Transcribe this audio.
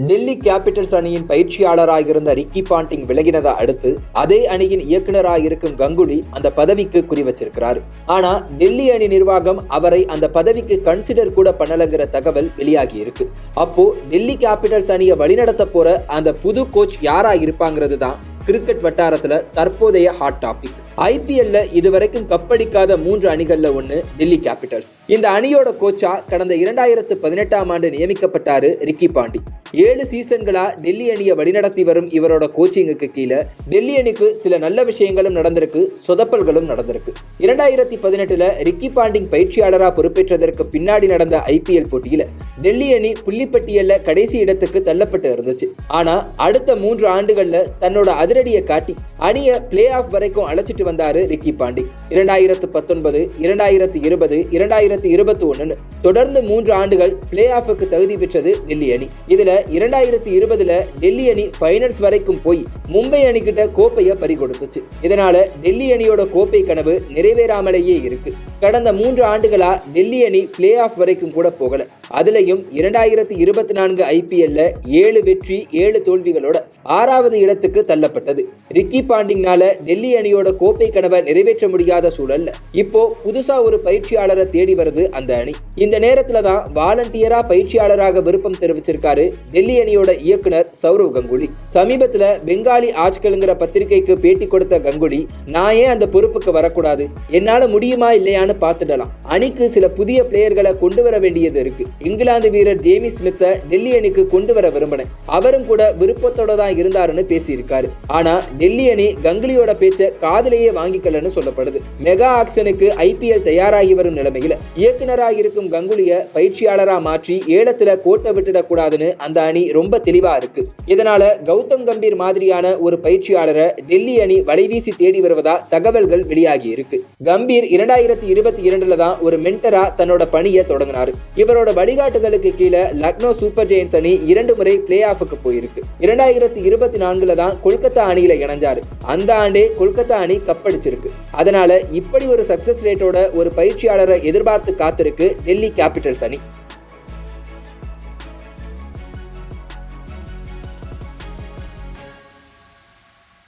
Delhi Capitals அணியின் பயிற்சியாளராக இருந்த ரிக்கி பாண்டிங் விலகினதை அடுத்து அதே அணியின் இயக்குனராக இருக்கும் கங்குலி அந்த பதவிக்கு குறி வச்சிருக்கிறார் ஆனா டெல்லி அணி நிர்வாகம் அவரை அந்த பதவிக்கு கன்சிடர் கூட பண்ணலங்கிற தகவல் வெளியாகி இருக்கு அப்போ டெல்லி கேபிட்டல்ஸ் அணியை வழிநடத்த போற அந்த புது கோச் யாரா இருப்பாங்கிறது தான் கிரிக்கெட் வட்டாரத்துல தற்போதைய ஹாட் டாபிக் ஐபிஎல்ல இதுவரைக்கும் கப்படிக்காத மூன்று அணிகள்ல ஒண்ணு டெல்லி கேபிட்டல்ஸ் இந்த அணியோட கோச்சா கடந்த இரண்டாயிரத்து பதினெட்டாம் ஆண்டு நியமிக்கப்பட்டாரு ரிக்கி பாண்டி. ஏழு சீசன்களா டெல்லி அணியை வழிநடத்தி வரும் இவரோட கோச்சிங்குக்கு கீழே டெல்லி அணிக்கு சில நல்ல விஷயங்களும் நடந்திருக்கு சொதப்பல்களும் நடந்திருக்கு. இரண்டாயிரத்தி பதினெட்டுல ரிக்கி பாண்டிங் பயிற்சியாளரா பொறுப்பேற்றதற்கு பின்னாடி நடந்த ஐபிஎல் போட்டியில டெல்லி அணி புள்ளிப்பட்டியல்ல கடைசி இடத்துக்கு தள்ளப்பட்டு இருந்துச்சு. ஆனா அடுத்த மூன்று ஆண்டுகள்ல தன்னோட அதிரடியை காட்டி அணியை பிளே ஆஃப் வரைக்கும் அழைச்சிட்டு வந்தாரு ரிக்கி பாண்டி. இரண்டாயிரத்து பத்தொன்பது இரண்டாயிரத்து இருபது இரண்டாயிரத்து இருபத்தி ஒன்னு தொடர்ந்து மூன்று ஆண்டுகள் பிளே ஆஃபுக்கு தகுதி பெற்றது டெல்லி அணி. இதுல இரண்டாயிரத்தி இருபதுல டெல்லி அணி ஃபைனல்ஸ் வரைக்கும் போய் மும்பை அணிகிட்ட கோப்பையை பறிகொடுத்துச்சு. இதனால டெல்லி அணியோட கோப்பை கனவு நிறைவேறாமலேயே இருக்கு. கடந்த மூன்று ஆண்டுகளா டெல்லி அணி பிளே ஆஃப் வரைக்கும் கூட போகல. அதுலயும் இரண்டாயிரத்தி இருபத்தி நான்கு ஐபிஎல்ல ஏழு வெற்றி ஏழு தோல்விகளோட ஆறாவது இடத்துக்கு தள்ளப்பட்டது. ரிக்கி பாண்டிங்னால டெல்லி அணியோட கோப்பை கனவை நிறைவேற்ற முடியாத சூழல்ல இப்போ புதுசா ஒரு பயிற்சியாளரை தேடி வருது அந்த அணி. இந்த நேரத்துல தான் வாலண்டியரா பயிற்சியாளராக விருப்பம் தெரிவிச்சிருக்காரு டெல்லி அணியோட இயக்குனர் சௌரவ் கங்குலி. சமீபத்துல பெங்காலி ஆஜ்கள்ங்கிற பத்திரிகைக்கு பேட்டி கொடுத்த கங்குலி நான் ஏன் அந்த பொறுப்புக்கு வரக்கூடாது? என்னால முடியுமா இல்லையான்னு பார்த்துடலாம். அணிக்கு சில புதிய பிளேயர்களை கொண்டு வர வேண்டியது இருக்கு. இங்கிலாந்து வீரர் ஜேமி ஸ்மித்தை டெல்லி அணிக்கு கொண்டு வர விரும்பினேன் அவரும் கூட விருப்பத்தோட தான் இருந்தாருன்னு பேசியிருக்காரு. ஆனா டெல்லி அணி கங்குலியோட பேச்ச காதலையே வாங்கிக்கலன்னு சொல்லப்படுது. மெகா ஆக்ஷனுக்கு ஐபிஎல் தயாராகி வரும் நிலைமையில. இயக்குனராக இருக்கும் கங்குலிய பயிற்சியாளரா மாற்றி ஏலத்துல கோட்டை விட்டுடக் கூடாதுன்னு அந்த அணி ரொம்ப தெளிவா இருக்கு. இதனால கௌதம் கம்பீர் மாதிரியான ஒரு பயிற்சியாளரை டெல்லி அணி வலைவீசி தேடி வருவதா தகவல்கள் வெளியாகி இருக்கு. கம்பீர் இரண்டாயிரத்தி இருபத்தி இரண்டுல தான் ஒரு மென்டரா தன்னோட பணியை தொடங்கினாரு. இவரோட வழிகாட்டுதலுக்கு கீழே லக்னோ சூப்பர் ஜெயின்ஸ் அணி இரண்டு முறை பிளே ஆஃபுக்கு போயிருக்கு. இரண்டாயிரத்தி இருபத்தி நான்குல தான் கொல்கத்தா அணியில இணைஞ்சாரு. அந்த ஆண்டே கொல்கத்தா அணி கப்படிச்சிருக்கு. அதனால இப்படி ஒரு சக்சஸ் ரேட்டோட ஒரு பயிற்சியாளரை எதிர்பார்த்து காத்திருக்கு டெல்லி கேபிட்டல்ஸ் அணி.